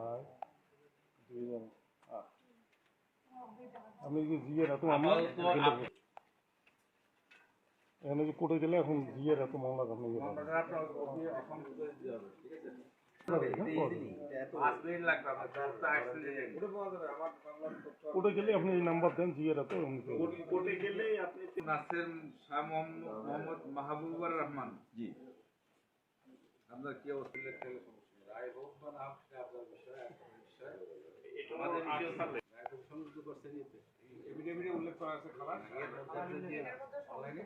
আর দুইজন আট। আমি কি জিয়ের এত মামলা এখানে যে কোর্টে গেলে এখন জিয়ের এত মামলা আপনি ইয়ে পাবেন। কোর্টে গেলে আপনি এই নাম্বার দেন জিয়ের এত এমনি পেয়ে যাবেন। নাসের শাহ মোহাম্মদ মোহাম্মদ মাহবুবুর রহমান জি আপনার কি অবস্থা গেলে। রায় হোক বা না আপনার বিষয়, আমাদের বিষয় থাকলে রায় খুব সংযুক্ত করছেন এতে। এফিডেভিটে উল্লেখ করা আছে অনলাইনে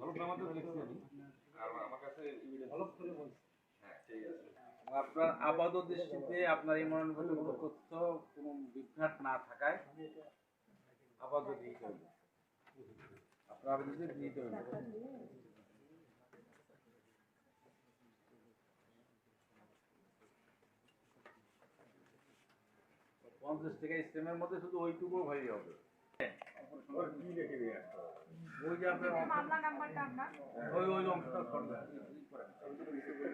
হলফনামাতে আমি আর আমার কাছে evidence আছে। হ্যাঁ, ঠিক আছে। আপনার আপাত দৃষ্টিতে আপনার এই মনোনয়নপত্রের কোনো তথ্য কোনো বিভ্রাট না থাকায় দিতে হবে। আপনার আবেদনটি দিতে হবে। পঞ্চাশ টাকা স্টেমের মধ্যে শুধু ওইটুকু ভাই হবে ওই যে আপনার অংশ- মামলা নাম্বারটা আপনার। ওই ওই অংশটা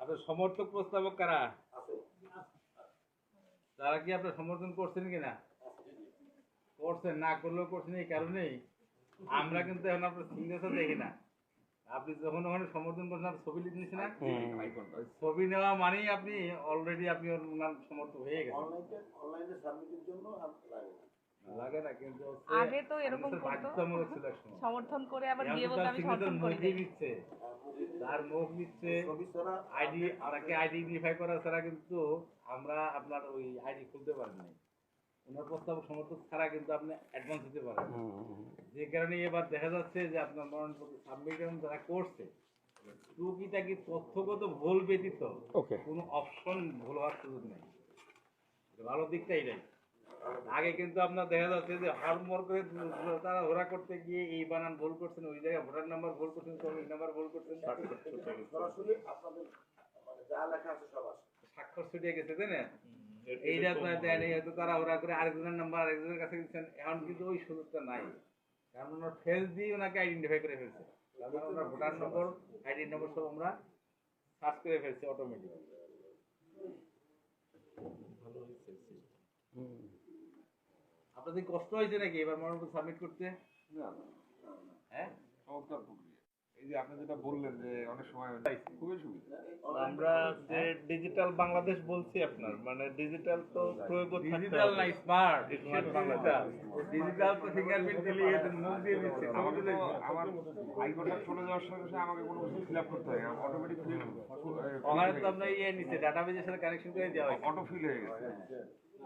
আপনার সমর্থক প্রস্তাবক কারা? তারা কি আপনার সমর্থন করছেন কিনা? করছেন না করলেও করছেন এই কারণেই। আমরা কিন্তু এখন আপনার সিগনেচার দেখি না। আপনি যখন ওখানে সমর্থন করছেন আপনার ছবি লিখে নিয়েছেন ছবি নেওয়া মানেই আপনি অলরেডি আপনি ওর ওনার সমর্থক হয়ে গেছেন। লাগে না কিন্তু আগে তো এরকম করতো। সমর্থন করে আবার গিয়ে বলতে আমি সমর্থন করি নিচ্ছে তার মুখ নিচ্ছে আইডি তাকে আইডেন্টিফাই করা ছাড়া কিন্তু আমরা আপনার ওই আইডি খুলতে পারি নাই। ওনার প্রস্তাব সমর্থক ছাড়া কিন্তু আপনি অ্যাডভান্স দিতে পারেন যে কারণে এবার দেখা যাচ্ছে যে আপনার মরণপত্র সাবমিশন যারা করছে টুকিটাকি তথ্যগত ভুল ব্যতীত কোনো অপশন ভুল হওয়ার সুযোগ নেই। ভালো দিকটা এটাই আগে কিন্তু আপনার দেখা যাচ্ছে যে হরমর করে তারা ঘোরা করতে গিয়ে এই বানান ভুল করছেন ওই জায়গায় ভোটার নাম্বার ভুল করছেন শ্রমিক নাম্বার ভুল করছেন। স্বাক্ষর ছুটিয়ে গেছে তাই না? এইটা আপনার দেয় নাই হয়তো তারা ওরা করে আরেকজনের নাম্বার আরেকজনের কাছে দিচ্ছেন এখন কিন্তু ওই সুযোগটা নাই। কারণ ওনার ফেস দিয়ে ওনাকে আইডেন্টিফাই করে ফেলছে। কারণ ওনার ভোটার নম্বর আইডি নম্বর সব আমরা সার্চ করে ফেলছি অটোমেটিক আপনাদের কষ্ট হয়েছে নাকি? এবার মনোনয়ন সাবমিট করতে? না হ্যাঁ? চমৎকার প্রক্রিয়া। এই যে আপনি যেটা বললেন যে অনেক সময় খুবই সুবিধা। আমরা যে ডিজিটাল বাংলাদেশ বলছি আপনার মানে ডিজিটাল তো প্রয়োগ ডিজিটাল না স্মার্ট ডিজিটাল ডিজিটাল তো ফিঙ্গারপ্রিন্ট দিলে মুখ দিয়ে দিচ্ছে। আমাকে আমার আইকনটা চলে যাওয়ার আমাকে কোনো কিছু ফিল আপ করতে হয় অটোমেটিক তো আপনার ইয়ে নিচ্ছে ডাটাবেজের সাথে কানেকশন করে দেওয়া হয় অটো ফিল হয়ে গেছে।